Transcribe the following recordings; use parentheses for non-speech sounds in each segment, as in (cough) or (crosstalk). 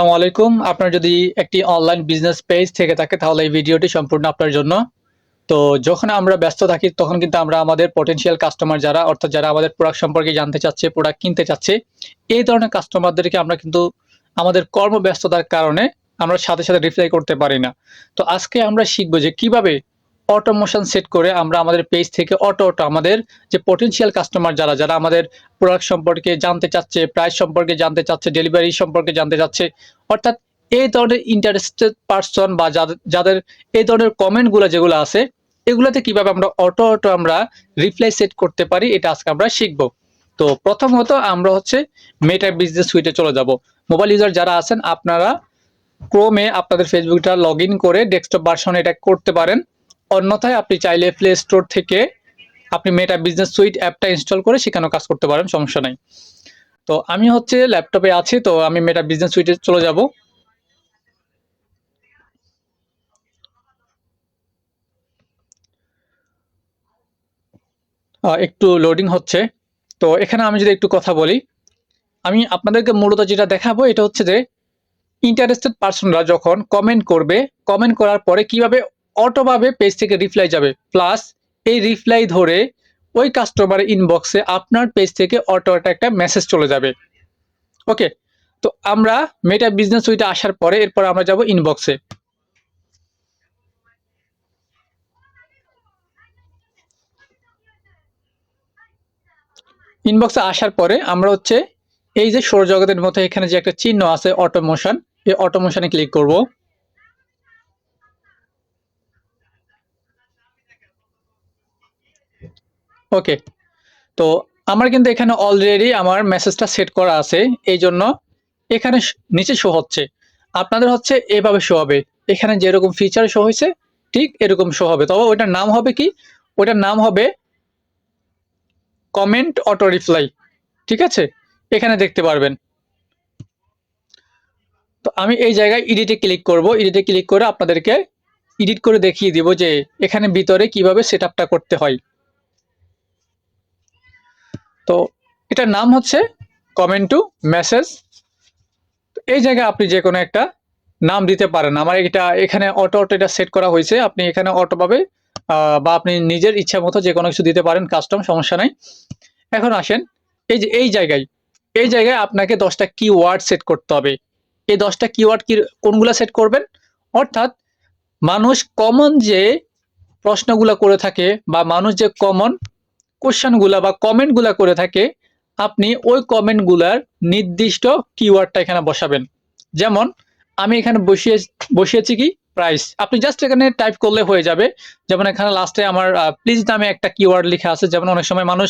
আসসালামু আলাইকুম। আপনার যদি একটি অনলাইন বিজনেস পেজ থেকে থাকে, তাহলে এই ভিডিওটি সম্পূর্ণ আপনার জন্য। তো যখন আমরা ব্যস্ত থাকি, তখন কিন্তু আমরা আমাদের পটেনশিয়াল কাস্টমার যারা, অর্থাৎ যারা আমাদের প্রোডাক্ট সম্পর্কে জানতে চাচ্ছে প্রোডাক্ট কিনতে চাচ্ছে, এই ধরনের কাস্টমারদেরকে আমরা কিন্তু আমাদের কর্মব্যস্ততার কারণে আমরা সাথে সাথে রিপ্লাই করতে পারি না। তো আজকে আমরা শিখব যে কীভাবে অটোমোশন সেট করে আমরা আমাদের পেজ থেকে অটো অটো আমাদের যে পটেনশিয়াল কাস্টমার যারা যারা আমাদের প্রোডাক্ট সম্পর্কে জানতে চাচ্ছে প্রাইস সম্পর্কে জানতে চাচ্ছে ডেলিভারি সম্পর্কে জানতে চাচ্ছে, অর্থাৎ এই ধরনের ইন্টারেস্টেড পার্সন বা যাদের এই ধরনের কমেন্টগুলো যেগুলো আছে, এগুলোতে কীভাবে আমরা অটো অটো আমরা রিপ্লাই সেট করতে পারি, এটা আজকে আমরা শিখব। তো প্রথমত আমরা হচ্ছে মেটা বিজনেস সুইটে চলে যাব। মোবাইল ইউজার যারা আছেন, আপনারা ক্রোমে আপনাদের ফেসবুকটা লগ করে ডেস্কটপ ভার্সনে এটা করতে পারেন। অন্যথায় আপনি চাইলে প্লে স্টোর থেকে আপনি মেটা বিজনেস সুইট অ্যাপটা ইনস্টল করে সেখানেও কাজ করতে পারেন, সমস্যা নাই। তো আমি হচ্ছে ল্যাপটপে আছি, তো আমি মেটা বিজনেস সুইটে চলে যাব। একটু লোডিং হচ্ছে। তো এখানে আমি যদি একটু কথা বলি, আমি আপনাদেরকে মূলত যেটা দেখাবো, এটা হচ্ছে যে ইন্টারেস্টেড পার্সনরা যখন কমেন্ট করবে কমেন্ট করার পরে কীভাবে অটোভাবে পেজ থেকে রিপ্লাই যাবে। প্লাস এই রিপ্লাই ধরে ওই কাস্টমার ইনবক্সে আপনার পেজ থেকে অটো একটা মেসেজ চলে যাবে। ওকে তো আমরা মেটা বিজনেস উইটা আসার পরে এরপর আমরা যাব ইনবক্সে ইনবক্সে আসার পরে আমরা হচ্ছে এই যে সৌরজগতের মতো এখানে যে একটা চিহ্ন আছে অটোমোশন এই অটোমোশনে ক্লিক করব। ওকে তো আমার কিন্তু এখানে অলরেডি আমার মেসেজটা সেট করা আছে। এই জন্য এখানে নিচে শো হচ্ছে। আপনাদের হচ্ছে এভাবে শো হবে। এখানে যেরকম ফিচার শো হয়েছে, ঠিক এরকম শো হবে। তবে ওইটার নাম হবে কি? ওইটার নাম হবে কমেন্ট অটো রিপ্লাই ঠিক আছে? এখানে দেখতে পারবেন। তো আমি এই জায়গায় এডিটে ক্লিক করব। এডিটে ক্লিক করে আপনাদেরকে এডিট করে দেখিয়ে দিব যে এখানে ভিতরে কীভাবে সেট করতে হয়। তো এটার নাম হচ্ছে কমেন্ট টু মেসেজ এই জায়গায় আপনি যে কোনো একটা নাম দিতে পারেন। আমার এটা এখানে অটো অটো এটা সেট করা হয়েছে। আপনি এখানে অটো পাবে বা আপনি নিজের ইচ্ছা মতো যে কোনো কিছু দিতে পারেন কাস্টম সমস্যা নাই। এখন আসেন, এই যে, এই জায়গায় এই জায়গায় আপনাকে দশটা কিওয়ার্ড সেট করতে হবে। এই দশটা কিওয়ার্ড কি, কোনগুলো সেট করবেন? অর্থাৎ মানুষ কমন যে প্রশ্নগুলা করে থাকে, বা মানুষ যে কমন কোশ্চেনগুলা বা কমেন্টগুলা করে থাকে, আপনি ওই কমেন্টগুলার নির্দিষ্ট কিওয়ার্ডটা এখানে বসাবেন। যেমন, আমি এখানে বসিয়ে, বসিয়েছি কি? প্রাইস আপনি জাস্ট এখানে টাইপ করলে হয়ে যাবে। যেমন এখানে লাস্টে আমার প্লিজ নামে একটা কিওয়ার্ড লেখা আছে। যেমন অনেক সময় মানুষ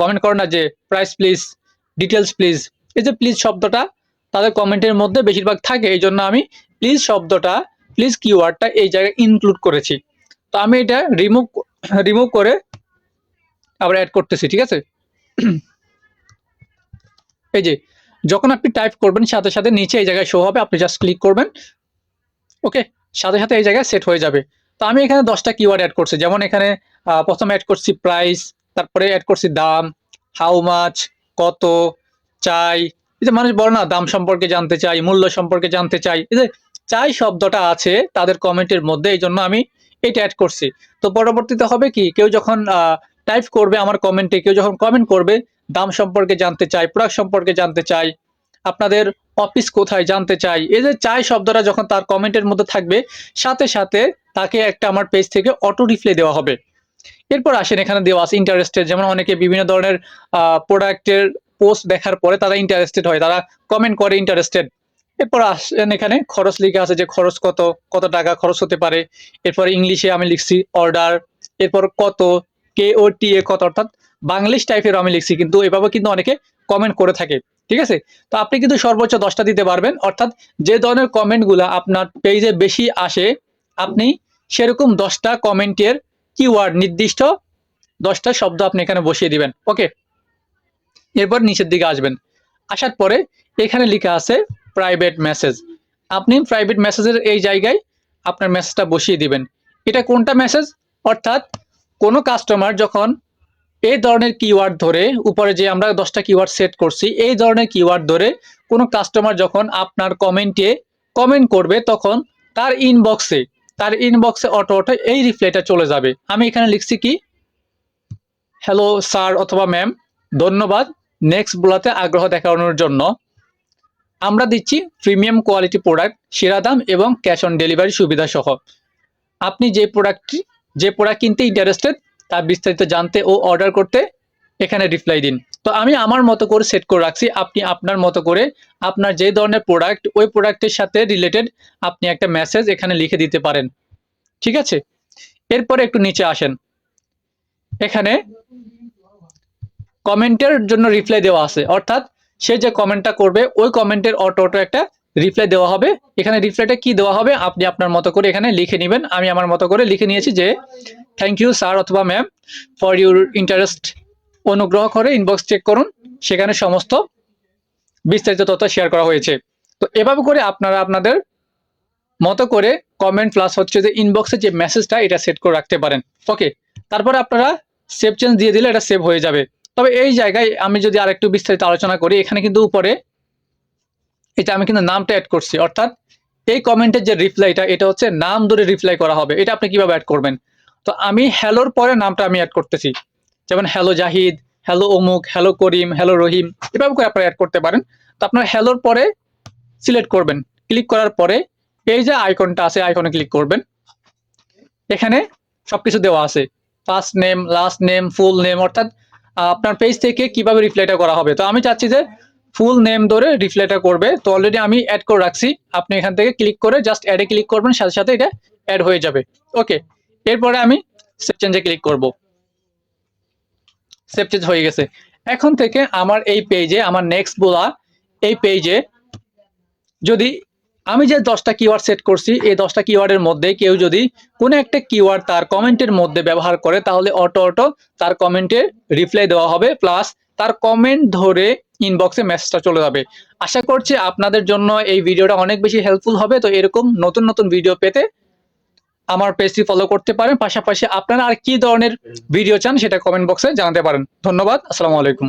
কমেন্ট করে না যে প্রাইস প্লিজ ডিটেলস প্লিজ এই যে প্লিজ শব্দটা, তাদের কমেন্টের মধ্যে বেশিরভাগ থাকে। এই জন্য আমি প্লিজ শব্দটা প্লিজ কিওয়ার্ডটা এই জায়গায় ইনক্লুড করেছি। তো আমি এটা রিমুভ রিমুভ করে আবার অ্যাড করতেছি, ঠিক আছে? (clears throat) এই যে, যখন আপনি টাইপ করবেন, সাথে সাথে নিচে এই জায়গায় শো হবে, আপনি জাস্ট ক্লিক করবেন ওকে সাথে সাথে এই জায়গায় সেট হয়ে যাবে। তো আমি এখানে দশটা কিওয়ার্ড অ্যাড করছি, যেমন এখানে প্রথমে অ্যাড করছি প্রাইস তারপরে অ্যাড করছি দাম হাউ মাছ কত, চাই, এই যে মানুষ বলে না, দাম সম্পর্কে জানতে চাই, মূল্য সম্পর্কে জানতে চাই, এই যে চাই শব্দটা আছে তাদের কমেন্টের মধ্যে, এই জন্য আমি এটা অ্যাড করছি। তো পরবর্তীতে হবে কি, কেউ যখন টাইপ করবে আমার কমেন্টে কেউ যখন কমেন্ট করবে, দাম সম্পর্কে জানতে চাই প্রোডাক্ট সম্পর্কে জানতে চাই আপনাদের অফিস কোথায় জানতে চাই এই যে চাই শব্দটা যখন তার কমেন্টের মধ্যে থাকবে, সাথে সাথে তাকে একটা আমার পেজ থেকে অটো রিপ্লাই দেওয়া হবে। এরপর আসেন এখানে দেওয়া আছে ইন্টারেস্টেড যেমন অনেকে বিভিন্ন ধরনের প্রোডাক্টের পোস্ট দেখার পরে তারা ইন্টারেস্টেড হয়, তারা কমেন্ট করে ইন্টারেস্টেড এরপর আসেন এখানে খরচ লিখে আছে যে খরচ কত কত টাকা খরচ হতে পারে। এরপর ইংলিশে আমি লিখছি অর্ডার এরপর কত কে ও টি এ কত, অর্থাৎ বাংলিশ টাইপের আমি লিখছি, কিন্তু এভাবে কিন্তু অনেকে কমেন্ট করে থাকে, ঠিক আছে? তো আপনি কিন্তু সর্বোচ্চ দশটা দিতে পারবেন, অর্থাৎ যে ধরনের কমেন্টগুলো আপনার পেজে বেশি আসে, আপনি সেরকম দশটা কমেন্টের কিওয়ার্ড নির্দিষ্ট দশটা শব্দ আপনি এখানে বসিয়ে দিবেন ওকে এরপর নিচের দিকে আসবেন, আসার পরে এখানে লেখা আছে প্রাইভেট মেসেজ আপনি প্রাইভেট মেসেজের এই জায়গায় আপনার মেসেজটা বসিয়ে দিবেন, এটা কোনটা মেসেজ অর্থাৎ কোনো কাস্টমার যখন এই ধরনের কিওয়ার্ড ধরে, উপরে যে আমরা দশটা কিওয়ার্ড সেট করছি, এই ধরনের কিওয়ার্ড ধরে কোনো কাস্টমার যখন আপনার কমেন্টে কমেন্ট করবে, তখন তার ইনবক্সে তার ইনবক্সে অটো অটো এই রিপ্লাইটা চলে যাবে। আমি এখানে লিখছি কি হ্যালো স্যার অথবা ম্যাম ধন্যবাদ। নেক্সট বলাতে আগ্রহ দেখানোর জন্য আমরা দিচ্ছি প্রিমিয়াম কোয়ালিটি প্রোডাক্ট সেরা দাম এবং ক্যাশ অন ডেলিভারি সুবিধা সহ আপনি যে প্রোডাক্টটি যে প্রোডাক্ট কিনতে ইন্টারেস্টেড তার বিস্তারিত জানতে ও অর্ডার করতে এখানে রিপ্লাই দিন। তো আমি আমার মতো করে সেট করে রাখছি, আপনি আপনার মতো করে আপনার যে ধরনের প্রোডাক্ট ওই প্রোডাক্টের সাথে রিলেটেড আপনি একটা মেসেজ এখানে লিখে দিতে পারেন। ঠিক আছে? এরপরে একটু নিচে আসেন। এখানে কমেন্টের জন্য রিপ্লাই দেওয়া আছে। অর্থাৎ সে যে কমেন্টটা করবে, ওই কমেন্টের অটো অটো একটা রিপ্লাই দেওয়া হবে। এখানে রিপ্লাইটা কি দেওয়া হবে? আপনি আপনার মতো করে এখানে লিখে নেবেন। আমি আমার মতো করে লিখে নিয়েছি যে থ্যাংক ইউ স্যার অথবা ম্যাম ফর ইউর ইন্টারেস্ট অনুগ্রহ করে ইনবক্স চেক করুন। সেখানে সমস্ত বিস্তারিত তথ্য শেয়ার করা হয়েছে। তো এভাবে করে আপনারা আপনাদের মতো করে কমেন্ট প্লাস হচ্ছে যে ইনবক্সে যে মেসেজটা এটা সেট করে রাখতে পারেন। ওকে তারপরে আপনারা সেভ চেঞ্জ দিয়ে দিলে এটা সেভ হয়ে যাবে। তবে এই জায়গায় আমি যদি আরেকটু বিস্তারিত আলোচনা করি, এখানে কিন্তু উপরে এটা আমি কিন্তু নামটা অ্যাড করছি। অর্থাৎ এই কমেন্টের যে রিপ্লাইটা এটা হচ্ছে নাম ধরে রিপ্লাই করা হবে। এটা আপনি কীভাবে অ্যাড করবেন? তো আমি হ্যালোর পরে নামটা আমি অ্যাড করতেছি। যেমন হ্যালো জাহিদ হ্যালো অমুক হ্যালো করিম হ্যালো রহিম, এভাবে করে আপনারা অ্যাড করতে পারেন। তো আপনার হ্যালোর পরে সিলেক্ট করবেন। ক্লিক করার পরে এই যে আইকনটা আছে আইকনে ক্লিক করবেন। এখানে সবকিছু দেওয়া আছে। First name last name full name অর্থাৎ আপনার পেজ থেকে কীভাবে রিপ্লাইটা করা হবে। তো আমি চাচ্ছি যে ফুল নেম ধরে রিপ্লাইটা করবে। তো অলরেডি আমি অ্যাড করে রাখছি। আপনি এখান থেকে ক্লিক করে জাস্ট অ্যাডে ক্লিক করবেন, সাথে সাথে এটা অ্যাড হয়ে যাবে। ওকে এরপরে আমি সেভ চেঞ্জে ক্লিক করব। সেভ চেঞ্জ হয়ে গেছে। এখন থেকে আমার এই পেজে আমার নেক্সট বলা এই পেজে যদি আমি যে দশটা কিওয়ার্ড সেট করছি, এই দশটা কিওয়ার্ডের মধ্যে কেউ যদি কোনো একটা কিওয়ার্ড তার কমেন্টের মধ্যে ব্যবহার করে, তাহলে অটো অটো তার কমেন্টে রিপ্লাই দেওয়া হবে। প্লাস তার কমেন্ট ধরে ইনবক্সে মেসেজটা চলে যাবে। আশা করছি আপনাদের জন্য এই ভিডিওটা অনেক বেশি হেল্পফুল হবে। তো এরকম নতুন নতুন ভিডিও পেতে আমার পেজটি ফলো করতে পারেন। পাশাপাশি আপনারা আর কি ধরনের ভিডিও চান সেটা কমেন্ট বক্সে জানাতে পারেন। ধন্যবাদ। আসসালামু আলাইকুম।